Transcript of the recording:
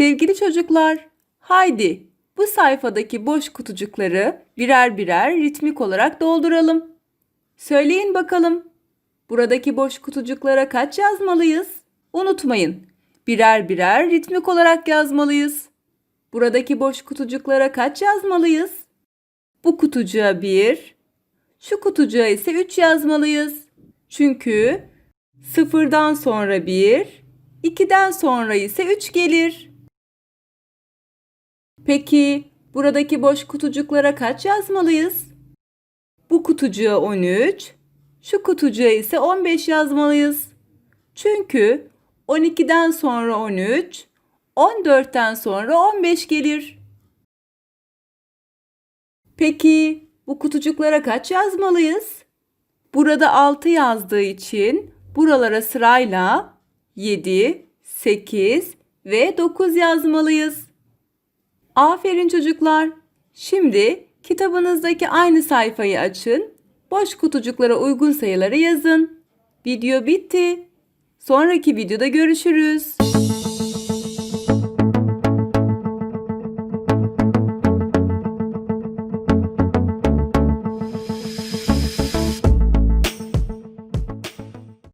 Sevgili çocuklar, haydi bu sayfadaki boş kutucukları birer birer ritmik olarak dolduralım. Söyleyin bakalım. Buradaki boş kutucuklara kaç yazmalıyız? Unutmayın. Birer birer ritmik olarak yazmalıyız. Buradaki boş kutucuklara kaç yazmalıyız? Bu kutucuğa 1, şu kutucuğa ise 3 yazmalıyız. Çünkü sıfırdan sonra 1, 2'den sonra ise 3 gelir. Peki buradaki boş kutucuklara kaç yazmalıyız? Bu kutucuğa 13, şu kutucuğa ise 15 yazmalıyız. Çünkü 12'den sonra 13, 14'ten sonra 15 gelir. Peki bu kutucuklara kaç yazmalıyız? Burada 6 yazdığı için buralara sırayla 7, 8 ve 9 yazmalıyız. Aferin çocuklar. Şimdi kitabınızdaki aynı sayfayı açın. Boş kutucuklara uygun sayıları yazın. Video bitti. Sonraki videoda görüşürüz.